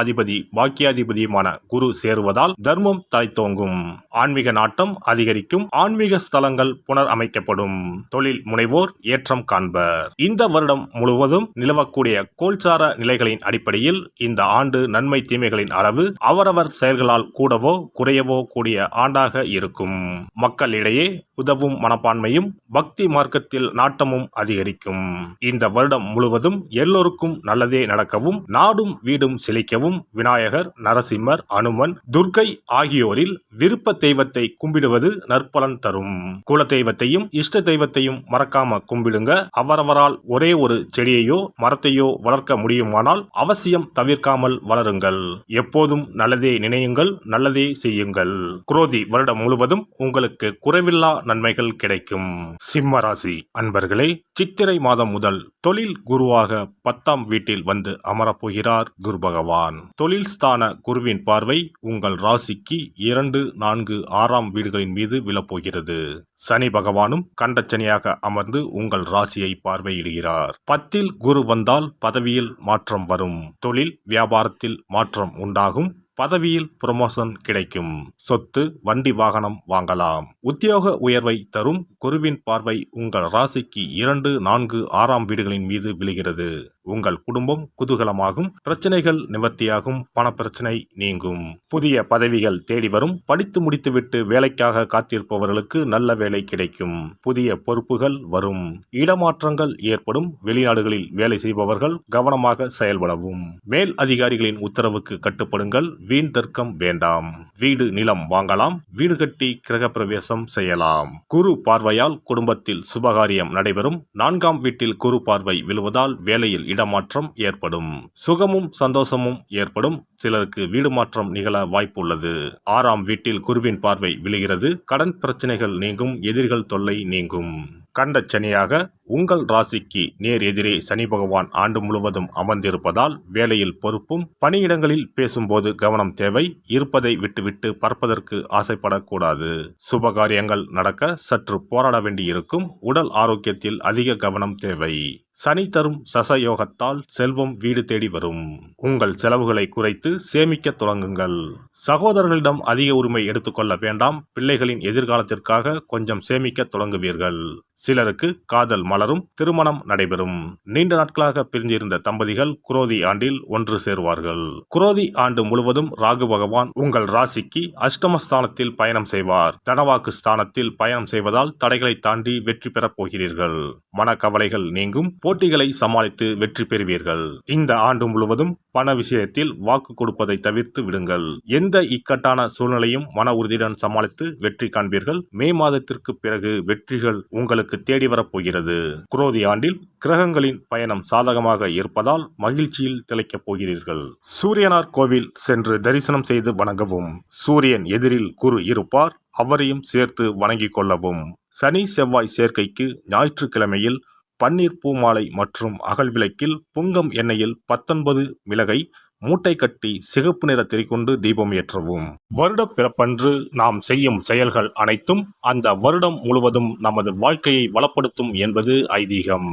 அதிபதி பாக்கியாதிபதியுமான குரு சேருவதால் தர்மம் தலைத்தோங்கும். ஆன்மீக நாட்டம் அதிகரிக்கும். ஆன்மீக ஸ்தலங்கள் புனர் அமைக்கப்படும் தொழில் முனைவோர் ஏற்றம் காண்பர். இந்த வருடம் முழுவதும் நிலவக்கூடிய கோல்சார நிலைகளின் அடிப்படையில் இந்த ஆண்டு நன்மை தீமைகளின் அளவு அவரவர் செயல்களால் கூடவோ குறையவோ கூடிய ஆண்டாக இருக்கும். மக்களிடையே உதவும் மனப்பான்மையும் பக்தி மார்க்கத்தில் நாட்டமும் அதிகரிக்கும். இந்த வருடம் முழுவதும் எல்லோருக்கும் நல்லதே நடக்கவும் நாடும் வீடும் சிலைக்கவும் விநாயகர் நரசிம்மர் அனுமன் துர்க்கை ஆகியோரில் விருப்ப தெய்வத்தை கும்பிடுவது நற்பலன் தரும். குல தெய்வத்தையும் இஷ்ட தெய்வத்தையும் மறக்காம கும்பிடுங்க. அவரவரால் ஒரே ஒரு செடியையோ மரத்தையோ வளர்க்க முடியுமானால் அவசியம் தவிர்க்காமல் வளருங்கள். எப்போதும் நல்லதே நினையுங்கள் நல்லதே செய்யுங்கள். குரோதி வருடம் முழுவதும் உங்களுக்கு குறைவில்லா நன்மைகள் கிடைக்கும். சிம்ம ராசி அன்பர்களே சித்திரை மாதம் முதல் தொழில் குருவாக பத்தாம் வீட்டில் வந்து அமரப்போகிறார் குரு பகவான். தொழில் ஸ்தான குருவின் பார்வை உங்கள் ராசிக்கு இரண்டு நான்கு ஆறாம் வீடுகளின் மீது விழப்போகிறது. சனி பகவானும் கண்டச்சனியாக அமர்ந்து உங்கள் ராசியை பார்வையிடுகிறார். பத்தில் குரு வந்தால் பதவியில் மாற்றம் வரும். தொழில் வியாபாரத்தில் மாற்றம் உண்டாகும். பதவியில் ப்ரொமோஷன் கிடைக்கும். சொத்து வண்டி வாகனம் வாங்கலாம். உத்தியோக உயர்வை தரும் குருவின் பார்வை உங்கள் ராசிக்கு இரண்டு நான்கு ஆறாம் வீடுகளின் மீது விழுகிறது. உங்கள் குடும்பம் குதூகலமாகும் பிரச்சனைகள் நிவர்த்தியாகும் பணப்பிரச்சனை நீங்கும். புதிய பதவிகள் தேடி வரும் படித்து முடித்துவிட்டு வேலைக்காக காத்திருப்பவர்களுக்கு நல்ல வேலை கிடைக்கும். புதிய பொறுப்புகள் வரும். இடமாற்றங்கள் ஏற்படும். வெளிநாடுகளில் வேலை செய்பவர்கள் கவனமாக செயல்படவும். மேல் அதிகாரிகளின் உத்தரவுக்கு கட்டுப்படுங்கள். வீண் தர்க்கம் வேண்டாம். வீடு நிலம் வாங்கலாம். வீடு கட்டி கிரகப்பிரவேசம் செய்யலாம். குரு பார்வையால் குடும்பத்தில் சுபகாரியம் நடைபெறும். நான்காம் வீட்டில் குரு பார்வை விழுவதால் வேலையில் இடமாற்றம் ஏற்படும். சுகமும் சந்தோஷமும் ஏற்படும். சிலருக்கு வீடு மாற்றம் நிகழ வாய்ப்பு உள்ளது ஆறாம் வீட்டில் குருவின் பார்வை விழுகிறது. கடன் பிரச்சனைகள் நீங்கும். எதிரிகள் தொல்லை நீங்கும். கண்ட சனியாக உங்கள் ராசிக்கு நேர் எதிரே சனி பகவான் ஆண்டு முழுவதும் அமர்ந்திருப்பதால் வேலையில் பொறுப்பும் பணியிடங்களில் பேசும்போது கவனம் தேவை. இருப்பதை விட்டுவிட்டு பறப்பதற்கு ஆசைப்படக்கூடாது. சுபகாரியங்கள் நடக்க சற்று போராட வேண்டியிருக்கும். உடல் ஆரோக்கியத்தில் அதிக கவனம் தேவை. சனி தரும் சசயோகத்தால் செல்வம் வீடு தேடி வரும். உங்கள் செலவுகளை குறைத்து சேமிக்க தொடங்குங்கள். சகோதரர்களிடம் அதிக உரிமை எடுத்துக்கொள்ள வேண்டாம். பிள்ளைகளின் எதிர்காலத்திற்காக கொஞ்சம் சேமிக்க தொடங்குவீர்கள். சிலருக்கு காதல் மலரும் திருமணம் நடைபெறும். நீண்ட நாட்களாக பிரிந்திருந்த தம்பதிகள் குரோதி ஆண்டில் ஒன்று சேருவார்கள். குரோதி ஆண்டு முழுவதும் ராகு பகவான் உங்கள் ராசிக்கு அஷ்டமஸ்தானத்தில் பயணம் செய்வார். தனவாக்கு ஸ்தானத்தில் பயணம் செய்வதால் தடைகளை தாண்டி வெற்றி பெறப் போகிறீர்கள். மனக்கவலைகள் நீங்கும் போட்டிகளை சமாளித்து வெற்றி பெறுவீர்கள். இந்த ஆண்டு முழுவதும் பண விஷயத்தில் வாக்கு கொடுப்பதை தவிர்த்து விடுங்கள். எந்த இக்கட்டான சூழ்நிலையும் மன உறுதியுடன் சமாளித்து வெற்றி காண்பீர்கள். மே மாதத்திற்கு பிறகு வெற்றிகள் உங்களுக்கு தேடி வரப்போகிறது குரோதி ஆண்டில் கிரகங்களின் பயணம் சாதகமாக இருப்பதால் மகிழ்ச்சியில் திளைக்கப் போகிறீர்கள். சூரியனார் கோவில் சென்று தரிசனம் செய்து வணங்கவும். சூரியன் எதிரில் குரு இருப்பார் அவரையும் சேர்த்து வணங்கிக் கொள்ளவும். சனி செவ்வாய் சேர்க்கைக்கு ஞாயிற்றுக்கிழமையில் பன்னீர் பூமாலை மற்றும் அகல் விளக்கில் புங்கம் எண்ணெயில் பத்தொன்பது மிளகை மூட்டை கட்டி சிகப்பு நிற திரிகொண்டு தீபம் ஏற்றவும். வருட பிறப்பன்று நாம் செய்யும் செயல்கள் அனைத்தும் அந்த வருடம் முழுவதும் நமது வாழ்க்கையை வளப்படுத்தும் என்பது ஐதீகம்.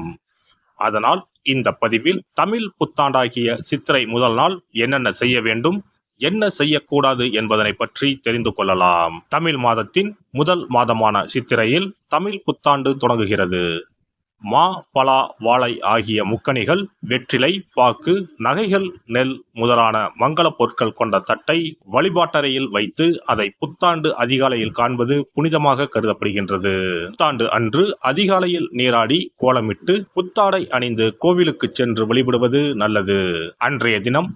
அதனால் இந்த பதிவில் தமிழ் புத்தாண்டாகிய சித்திரை முதல் நாள் என்னென்ன செய்ய வேண்டும் என்ன செய்யக்கூடாது என்பதனை பற்றி தெரிந்து கொள்ளலாம். தமிழ் மாதத்தின் முதல் மாதமான சித்திரையில் தமிழ் புத்தாண்டு தொடங்குகிறது. மா பலா வாழை ஆகிய முக்கணிகள் வெற்றிலை பாக்கு நகைகள் நெல் முதலான மங்களப் பொருட்கள் கொண்ட தட்டை வழிபாட்டறையில் வைத்து அதை புத்தாண்டு அதிகாலையில் காண்பது புனிதமாக கருதப்படுகின்றது. புத்தாண்டு அன்று அதிகாலையில் நீராடி கோலமிட்டு புத்தாடை அணிந்து கோவிலுக்கு சென்று வழிபடுவது நல்லது. அன்றைய தினம்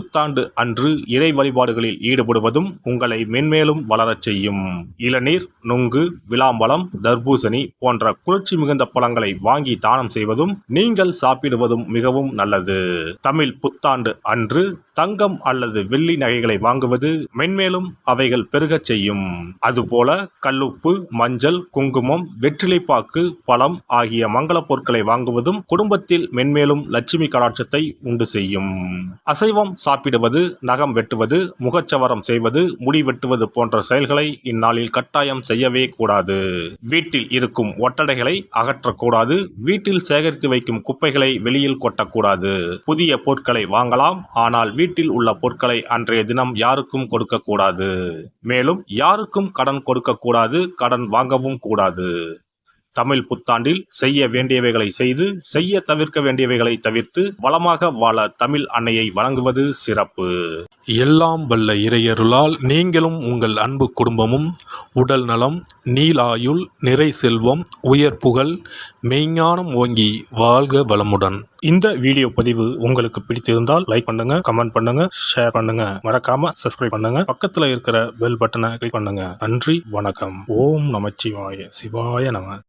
புத்தாண்டு அன்று இறை வழிபாடுகளில் ஈடுபடுவதும் உங்களை மென்மேலும் வளரச் செய்யும். இளநீர் நுங்கு விளாம்பழம் தர்பூசணி போன்ற குளிர்ச்சி மிகுந்த பழங்களை வாங்கி தானம் செய்வதும் நீங்கள் சாப்பிடுவதும் மிகவும் நல்லது. தமிழ் புத்தாண்டு அன்று தங்கம் அல்லது வெள்ளி நகைகளை வாங்குவது மென்மேலும் அவைகள் பெருகச் செய்யும். அதுபோல கல்லுப்பு மஞ்சள் குங்குமம் வெற்றிலைப்பாக்கு பழம் ஆகிய மங்கள பொருட்களை வாங்குவதும் குடும்பத்தில் மென்மேலும் லட்சுமி கடாட்சத்தை உண்டு செய்யும். அசைவம் சாப்பிடுவது நகம் வெட்டுவது முகச்சவரம் செய்வது முடி வெட்டுவது போன்ற செயல்களை இந்நாளில் கட்டாயம் செய்யவே கூடாது. வீட்டில் இருக்கும் ஒட்டடைகளை அகற்றக்கூடாது. வீட்டில் சேகரித்து வைக்கும் குப்பைகளை வெளியில் கொட்டக்கூடாது. புதிய பொருட்களை வாங்கலாம். ஆனால் வீட்டில் உள்ள பொருட்களை அன்றைய தினம் யாருக்கும் கொடுக்கக்கூடாது. மேலும் யாருக்கும் கடன் கொடுக்கக்கூடாது கடன் வாங்கவும் கூடாது. தமிழ் புத்தாண்டில் செய்ய வேண்டியவைகளை செய்து செய்ய தவிர்க்க வேண்டியவைகளை தவிர்த்து வளமாக வாழ தமிழ் அன்னையை வணங்குவது சிறப்பு. எல்லாம் வல்ல இறையருளால் நீங்களும் உங்கள் அன்பு குடும்பமும் உடல் நலம் நீலாயுள் நிறை செல்வம் உயர் புகழ் மெய்ஞானம் ஓங்கி வாழ்க வளமுடன். இந்த வீடியோ பதிவு உங்களுக்கு பிடித்திருந்தால் லைக் பண்ணுங்க கமெண்ட் பண்ணுங்க ஷேர் பண்ணுங்க. மறக்காம சப்ஸ்கிரைப் பண்ணுங்க. பக்கத்துல இருக்கிற பெல் பட்டனை கிளிக் பண்ணுங்க. நன்றி வணக்கம். ஓம் நமச்சிவாய. சிவாய நம.